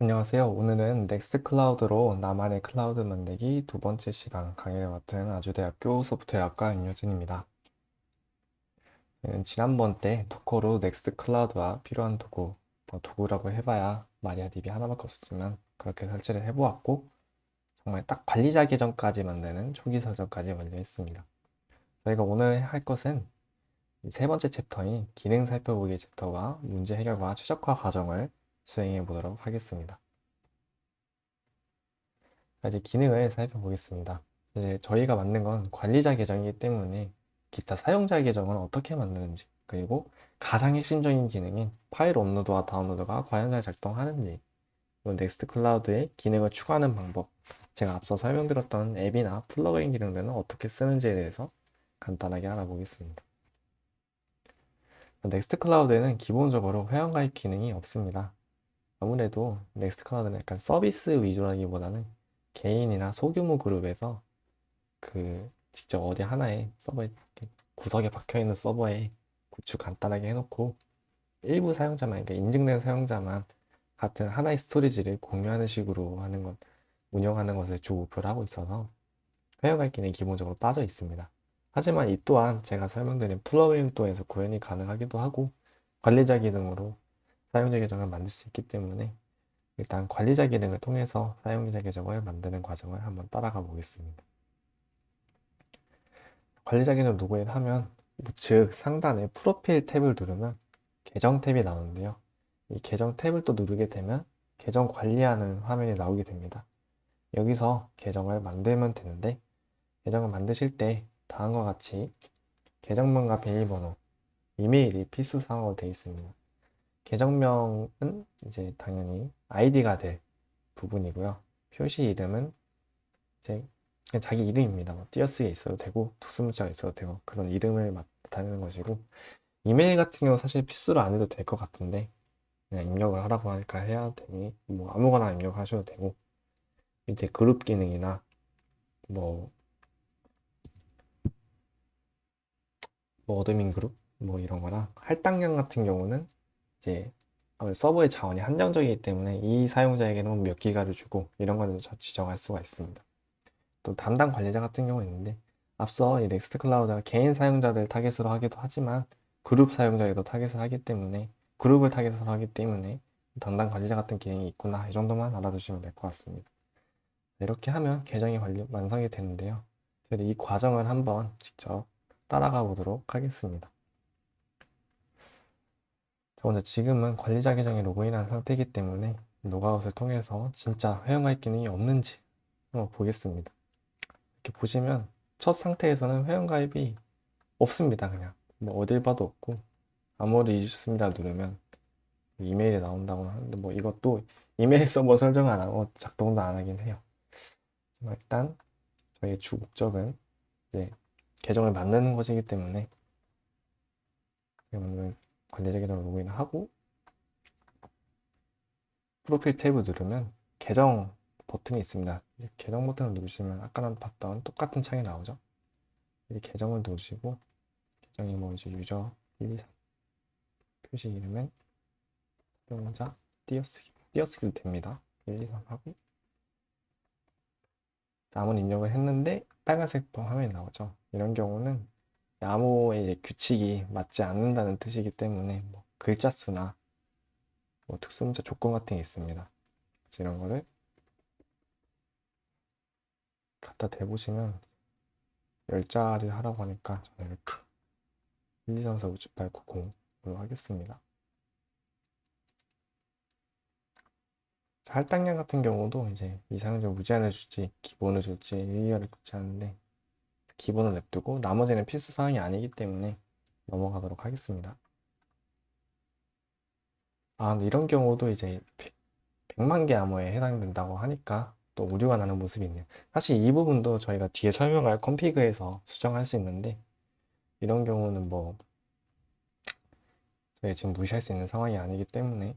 안녕하세요. 오늘은 넥스트 클라우드로 나만의 클라우드 만들기 두 번째 시간 강의를 맡은 아주대학교 소프트웨어학과 임효진입니다. 음, 지난번 때 도커로 넥스트 클라우드와 필요한 도구, 뭐 도구라고 해봐야 마리아DB 하나밖에 없었지만 그렇게 설치를 해보았고 정말 딱 관리자 계정까지 만드는 초기 설정까지 완료했습니다. 저희가 오늘 할 것은 이세 번째 챕터인 기능 살펴보기 챕터와 문제 해결과 최적화 과정을 수행해 보도록 하겠습니다. 자, 이제 기능을 살펴보겠습니다. 이제 저희가 만든 건 관리자 계정이기 때문에 기타 사용자 계정은 어떻게 만드는지 그리고 가장 핵심적인 기능인 파일 업로드와 다운로드가 과연 잘 작동하는지 넥스트 클라우드에 기능을 추가하는 방법 제가 앞서 설명드렸던 앱이나 플러그인 기능들은 어떻게 쓰는지에 대해서 간단하게 알아보겠습니다. 넥스트 클라우드에는 기본적으로 회원 가입 기능이 없습니다. 아무래도 넥스트 클라우드는 약간 서비스 위주라기보다는 개인이나 소규모 그룹에서 그 직접 어디 하나에 서버에 구석에 박혀 있는 서버에 구축 간단하게 해놓고 일부 사용자만 그러니까 인증된 사용자만 같은 하나의 스토리지를 공유하는 식으로 하는 것 운영하는 것을 주 목표로 하고 있어서 회원 가입 기능이 기본적으로 빠져 있습니다. 하지만 이 또한 제가 설명드린 플러그인도에서 구현이 가능하기도 하고 관리자 기능으로 사용자 계정을 만들 수 있기 때문에 일단 관리자 기능을 통해서 사용자 계정을 만드는 과정을 한번 따라가 보겠습니다. 관리자 계정 로그인 하면 우측 상단에 프로필 탭을 누르면 계정 탭이 나오는데요. 이 계정 탭을 또 누르게 되면 계정 관리하는 화면이 나오게 됩니다. 여기서 계정을 만들면 되는데 계정을 만드실 때 다음과 같이 계정명과 비밀번호, 이메일이 필수 사항으로 되어 있습니다. 계정명은 이제 당연히 아이디가 될 부분이고요. 표시 이름은 이제 자기 이름입니다. 뭐 띄어쓰기 있어도 되고 두수문자가 있어도 되고 그런 이름을 나타내는 것이고 이메일 같은 경우 사실 필수로 안 해도 될 것 같은데 그냥 입력을 하라고 하니까 해야 되니 뭐 아무거나 입력하셔도 되고 밑에 그룹 기능이나 뭐, 뭐 어드민 그룹 뭐 이런 거나 할당량 같은 경우는 이제 서버의 자원이 한정적이기 때문에 이 사용자에게는 몇 기가를 주고 이런 거는 지정할 수가 있습니다. 또 담당 관리자 같은 경우 있는데 앞서 이 넥스트 클라우드가 개인 사용자들 타겟으로 하기도 하지만 그룹 사용자에도 타겟을 하기 때문에 그룹을 타겟으로 하기 때문에 담당 관리자 같은 기능이 있구나 이 정도만 알아두시면 될 것 같습니다. 이렇게 하면 계정이 완성이 되는데요. 이 과정을 한번 직접 따라가 보도록 하겠습니다. 자, 먼저 지금은 관리자 계정에 로그인한 상태이기 때문에 로그아웃을 통해서 진짜 회원가입 기능이 없는지 한번 보겠습니다. 이렇게 보시면 첫 상태에서는 회원가입이 없습니다. 그냥 뭐 어딜 봐도 없고 아무리 있습니다 누르면 이메일이 나온다고 하는데 뭐 이것도 이메일 서버 설정 안 하고 작동도 안 하긴 해요. 일단 저희의 주 목적은 이제 계정을 만드는 것이기 때문에 관리자 계정을 로그인하고 프로필 탭을 누르면 계정 버튼이 있습니다. 계정 버튼을 누르시면 아까 봤던 똑같은 창이 나오죠. 이 계정을 누르시고 계정이 뭐 이제 유저 1, 2, 3 표시 이름은 사용자 띄어쓰기 띄어쓰기도 됩니다. 1, 2, 3 하고 아무 입력을 했는데 빨간색 화면이 나오죠. 이런 경우는 암호의 규칙이 맞지 않는다는 뜻이기 때문에 뭐 글자 수나 뭐 특수문자 조건 같은 게 있습니다. 이런 거를 갖다 대보시면 10자리 하라고 하니까 저는 이렇게 1, 2, 3, 4, 5, 6, 8, 9, 0으로 하겠습니다. 할당량 같은 경우도 이제 이상적 무제한을 줄지 기본을 줄지 굳지 않는데 기본을 냅두고 나머지는 필수 사항이 아니기 때문에 넘어가도록 하겠습니다. 아, 이런 경우도 이제 100만 개 암호에 해당된다고 하니까 또 오류가 나는 모습이 있네요. 사실 이 부분도 저희가 뒤에 설명할 컴피그에서 수정할 수 있는데 이런 경우는 뭐 저희 지금 무시할 수 있는 상황이 아니기 때문에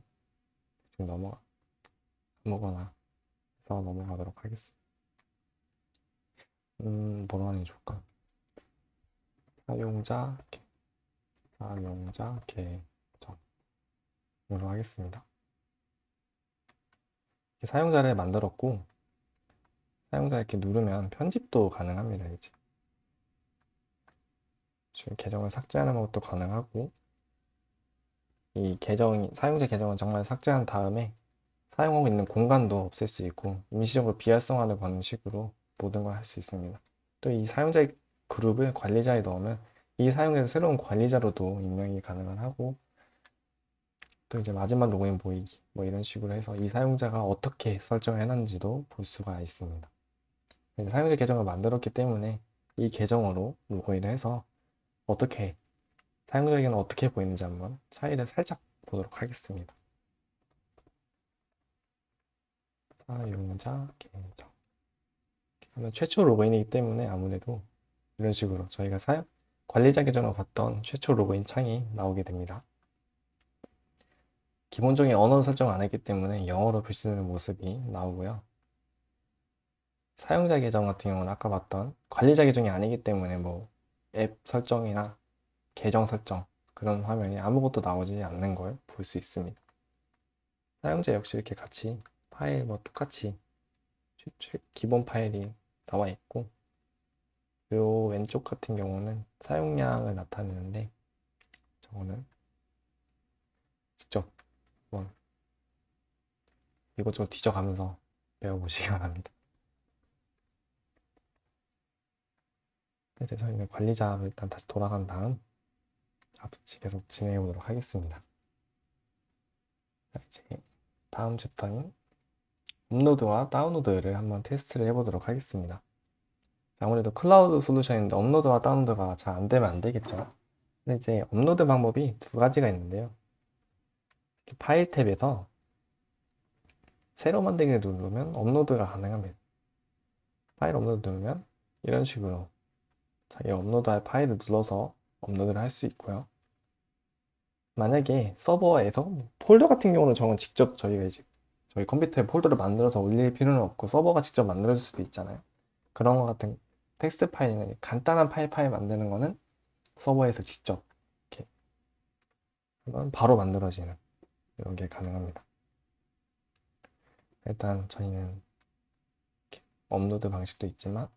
좀 넘어가 아무거나 해서 넘어가도록 하겠습니다. 음, 뭐로 하는 게 좋을까? 사용자, 이렇게. 사용자 계정 으로 하겠습니다. 이렇게 사용자를 만들었고 사용자 이렇게 누르면 편집도 가능합니다. 이제 지금 계정을 삭제하는 것도 가능하고 이 계정이 사용자 계정은 정말 삭제한 다음에 사용하고 있는 공간도 없앨 수 있고 임시적으로 비활성화를 거는 식으로 모든 걸 할 수 있습니다. 또 이 사용자 그룹을 관리자에 넣으면 이 사용자의 새로운 관리자로도 임명이 가능하고 또 이제 마지막 로그인 보이기 뭐 이런 식으로 해서 이 사용자가 어떻게 설정을 해놨는지도 볼 수가 있습니다. 사용자 계정을 만들었기 때문에 이 계정으로 로그인을 해서 어떻게 사용자에게는 어떻게 보이는지 한번 차이를 살짝 보도록 하겠습니다. 사용자 계정 하면 최초 로그인이기 때문에 아무래도 이런 식으로 저희가 사용 관리자 계정을 봤던 최초 로그인 창이 나오게 됩니다. 기본적인 언어 설정을 안 했기 때문에 영어로 표시되는 모습이 나오고요. 사용자 계정 같은 경우는 아까 봤던 관리자 계정이 아니기 때문에 뭐 앱 설정이나 계정 설정 그런 화면이 아무것도 나오지 않는 걸 볼 수 있습니다. 사용자 역시 이렇게 같이 파일 뭐 똑같이 기본 파일이 나와 있고 요 왼쪽 같은 경우는 사용량을 나타내는데 저거는 직접 한번 이것저것 뒤져가면서 배워보시기 바랍니다. 이제 저희는 관리자로 일단 다시 돌아간 다음 앞으로 계속 진행해 보도록 하겠습니다. 이제 다음 챕터인 업로드와 다운로드를 한번 테스트를 해보도록 하겠습니다. 아무래도 클라우드 솔루션인데 업로드와 다운로드가 잘 안 되면 안 되겠죠. 근데 이제 업로드 방법이 두 가지가 있는데요. 파일 탭에서 새로 만들기를 누르면 업로드가 가능합니다. 파일 업로드 누르면 이런 식으로 자기가 업로드할 파일을 눌러서 업로드를 할 수 있고요. 만약에 서버에서 폴더 같은 경우는 저건 직접 저희가 이제 저희 컴퓨터에 폴더를 만들어서 올릴 필요는 없고 서버가 직접 만들어줄 수도 있잖아요. 그런 것 같은 텍스트 파일이나 간단한 파일 파일 만드는 거는 서버에서 직접 이렇게 바로 만들어지는 이런 게 가능합니다. 일단 저희는 업로드 방식도 있지만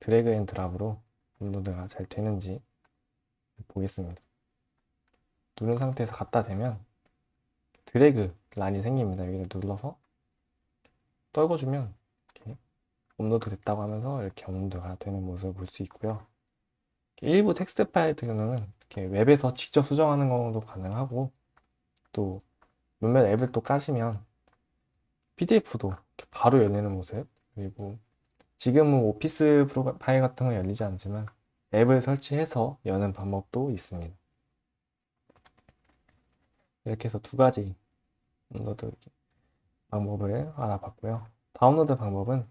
드래그 앤 드랍으로 업로드가 잘 되는지 보겠습니다. 누른 상태에서 갖다 대면 드래그 란이 생깁니다. 여기를 눌러서 떨궈주면 이렇게 업로드 됐다고 하면서 이렇게 업로드가 되는 모습을 볼 수 있고요. 일부 텍스트 파일 같은 경우는 이렇게 웹에서 직접 수정하는 것도 가능하고 또 몇몇 앱을 또 까시면 PDF도 바로 열리는 모습 그리고 지금은 오피스 파일 같은 건 열리지 않지만 앱을 설치해서 여는 방법도 있습니다. 이렇게 해서 두 가지 업로드 방법을 알아봤고요. 다운로드 방법은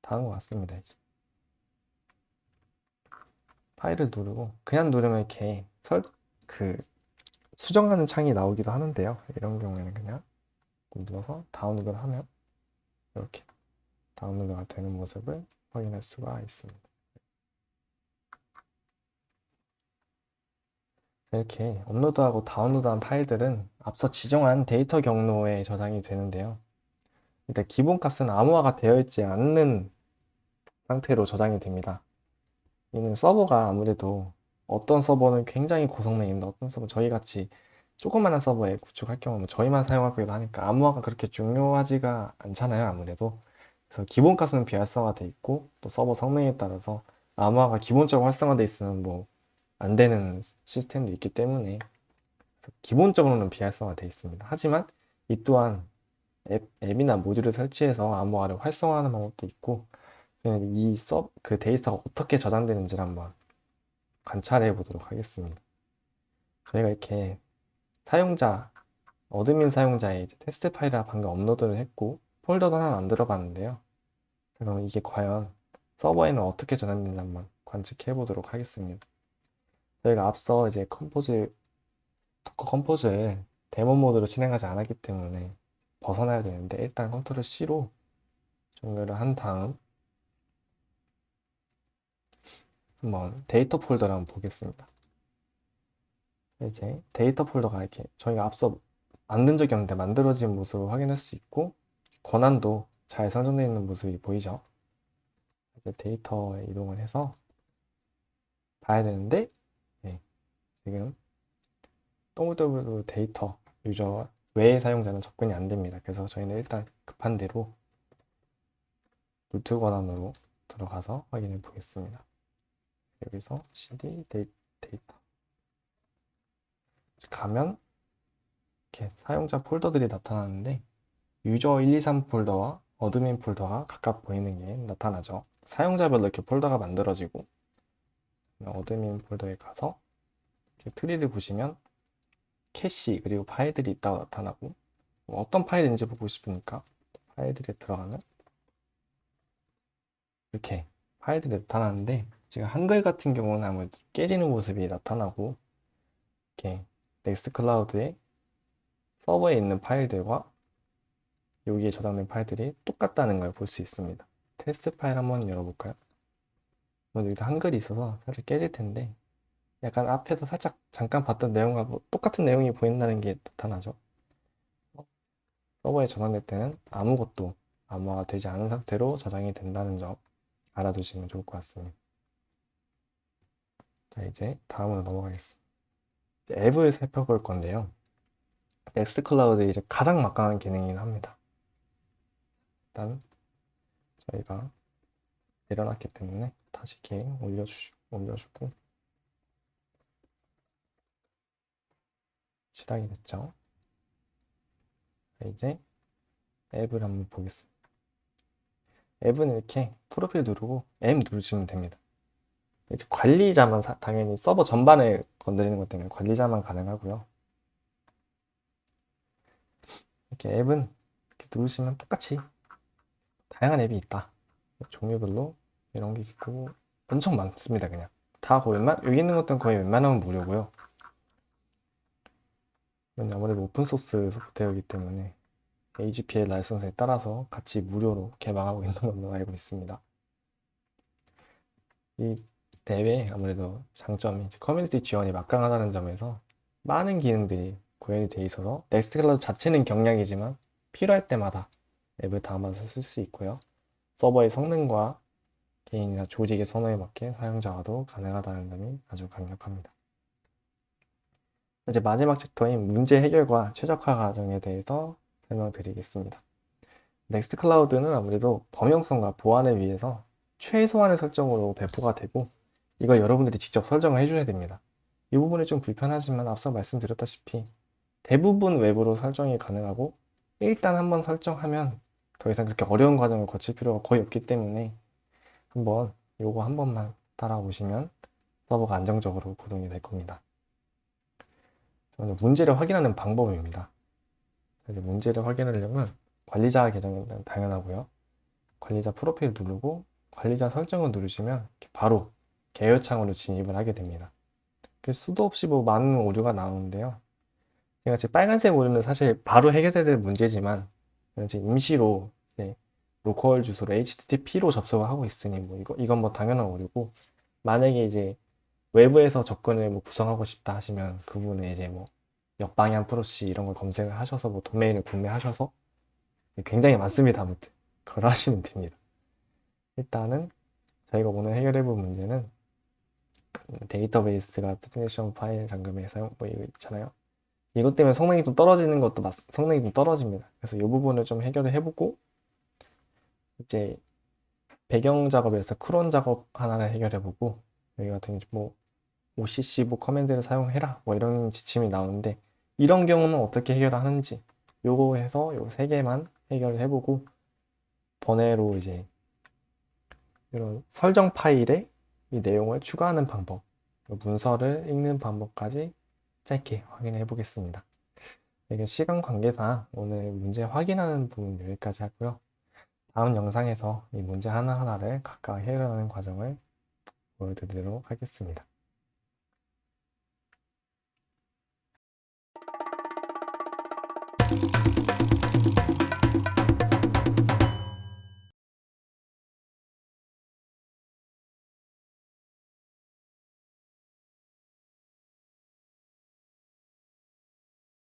다음과 같습니다. 파일을 누르고 그냥 누르면 이렇게 설, 그 수정하는 창이 나오기도 하는데요. 이런 경우에는 그냥 눌러서 다운로드를 하면 이렇게 다운로드가 되는 모습을 확인할 수가 있습니다. 이렇게 업로드하고 다운로드한 파일들은 앞서 지정한 데이터 경로에 저장이 되는데요. 일단 기본 값은 암호화가 되어 있지 않는 상태로 저장이 됩니다. 이는 서버가 아무래도 어떤 서버는 굉장히 고성능입니다. 어떤 서버 저희 같이 조그마한 서버에 구축할 경우는 저희만 사용할 거기도 하니까 암호화가 그렇게 중요하지가 않잖아요. 아무래도 그래서 기본 값은 비활성화돼 있고 또 서버 성능에 따라서 암호화가 기본적으로 활성화돼 있으면 뭐 안 되는 시스템도 있기 때문에 기본적으로는 비활성화돼 있습니다. 하지만 이 또한 앱, 앱이나 모듈을 설치해서 암호화를 활성화하는 방법도 있고 이 서, 그 데이터가 어떻게 저장되는지를 한번 관찰해 보도록 하겠습니다. 저희가 이렇게 사용자, 어드민 사용자의 테스트 파일을 방금 업로드를 했고 폴더도 하나 만들어 봤는데요. 그럼 이게 과연 서버에는 어떻게 저장되는지 한번 관측해 보도록 하겠습니다. 저희가 앞서 이제 컴포즈, 도커 컴포즈를 데모 모드로 진행하지 않았기 때문에 벗어나야 되는데 일단 컨트롤 C로 종료를 한 다음 한번 데이터 폴더를 한번 보겠습니다. 이제 데이터 폴더가 이렇게 저희가 앞서 만든 적이 없는데 만들어진 모습을 확인할 수 있고 권한도 잘 선정되어 있는 모습이 보이죠. 이제 데이터에 이동을 해서 봐야 되는데 네, 지금 WW 데이터 유저 외의 사용자는 접근이 안 됩니다. 그래서 저희는 일단 급한 대로 루트 권한으로 들어가서 확인해 보겠습니다. 여기서 cd 데이, 데이터 가면 이렇게 사용자 폴더들이 나타나는데 유저 123 폴더와 어드민 폴더가 각각 보이는 게 나타나죠. 사용자별로 이렇게 폴더가 만들어지고 어드민 폴더에 가서 트리를 보시면 캐시 그리고 파일들이 있다고 나타나고 뭐 어떤 파일인지 보고 싶으니까 파일들에 들어가면 이렇게 파일들이 나타나는데 지금 한글 같은 경우는 아무래도 깨지는 모습이 나타나고 이렇게 넥스트 클라우드에 서버에 있는 파일들과 여기에 저장된 파일들이 똑같다는 걸 볼 수 있습니다. 테스트 파일 한번 열어볼까요? 여기 한글이 있어서 살짝 깨질 텐데 약간 앞에서 살짝 잠깐 봤던 내용과 뭐 똑같은 내용이 보인다는 게 나타나죠. 서버에 저장될 때는 아무것도 암호화가 되지 않은 상태로 저장이 된다는 점 알아두시면 좋을 것 같습니다. 자, 이제 다음으로 넘어가겠습니다. 앱을 살펴볼 건데요. 넥스트 클라우드의 이제 가장 막강한 기능이긴 합니다. 일단 저희가 내려놨기 때문에 다시 이렇게 올려주시, 올려주고 실행이 됐죠. 자, 이제 앱을 한번 보겠습니다. 앱은 이렇게 프로필 누르고 M 누르시면 됩니다. 이제 관리자만 사- 당연히 서버 전반을 건드리는 것 때문에 관리자만 가능하고요. 이렇게 앱은 이렇게 누르시면 똑같이 다양한 앱이 있다. 종류별로 이런 게 있고 엄청 많습니다. 그냥 다 거의 웬만 여기 있는 것들은 거의 웬만하면 무료고요. 이건 아무래도 오픈 소스 소프트웨어이기 때문에 AGPL 라이선스에 따라서 같이 무료로 개방하고 있는 걸로 알고 있습니다. 이 앱의 아무래도 장점이 커뮤니티 지원이 막강하다는 점에서 많은 기능들이 구현이 돼 있어서 넥스트 클라우드 자체는 경량이지만 필요할 때마다 앱을 다운받아서 쓸 수 있고요. 서버의 성능과 개인이나 조직의 선호에 맞게 사용자와도 가능하다는 점이 아주 강력합니다. 이제 마지막 챕터인 문제 해결과 최적화 과정에 대해서 설명드리겠습니다. 넥스트 클라우드는 아무래도 범용성과 보안을 위해서 최소한의 설정으로 배포가 되고 이걸 여러분들이 직접 설정을 해줘야 됩니다. 이 부분이 좀 불편하지만 앞서 말씀드렸다시피 대부분 웹으로 설정이 가능하고 일단 한번 설정하면 더 이상 그렇게 어려운 과정을 거칠 필요가 거의 없기 때문에 한번 요거 한 번만 따라오시면 서버가 안정적으로 구동이 될 겁니다. 문제를 확인하는 방법입니다. 문제를 확인하려면 관리자 계정은 당연하고요. 관리자 프로필 누르고 관리자 설정을 누르시면 바로 계열창으로 진입을 하게 됩니다. 그 수도 없이 뭐 많은 오류가 나오는데요. 제가 지금 빨간색 오류는 사실 바로 해결돼야 될 문제지만 지금 임시로 로컬 주소로 HTTP로 접속을 하고 있으니 뭐 이거 이건 뭐 당연한 오류고 만약에 이제 외부에서 접근을 뭐 구성하고 싶다 하시면 그 부분에 이제 뭐 역방향 프로시 이런 걸 검색을 하셔서 뭐 도메인을 구매하셔서 굉장히 많습니다. 아무튼 그걸 하시면 됩니다. 일단은 저희가 오늘 해결해 볼 문제는 데이터베이스가 데피니션 파일 잠금의 사용 뭐 이거 있잖아요. 이것 때문에 성능이 좀 떨어지는 것도 맞, 성능이 좀 떨어집니다. 그래서 이 부분을 좀 해결을 해보고 이제 배경 작업에서 크론 작업 하나를 해결해보고 여기 같은 뭐 OCC 뭐 커맨드를 사용해라 뭐 이런 지침이 나오는데 이런 경우는 어떻게 해결하는지 요거 해서 요 세 개만 해결을 해보고 번외로 이제 이런 설정 파일에 이 내용을 추가하는 방법 문서를 읽는 방법까지 짧게 확인해 보겠습니다. 이게 시간 관계상 오늘 문제 확인하는 부분 여기까지 하고요. 다음 영상에서 이 문제 하나하나를 각각 해결하는 과정을 보여드리도록 하겠습니다. you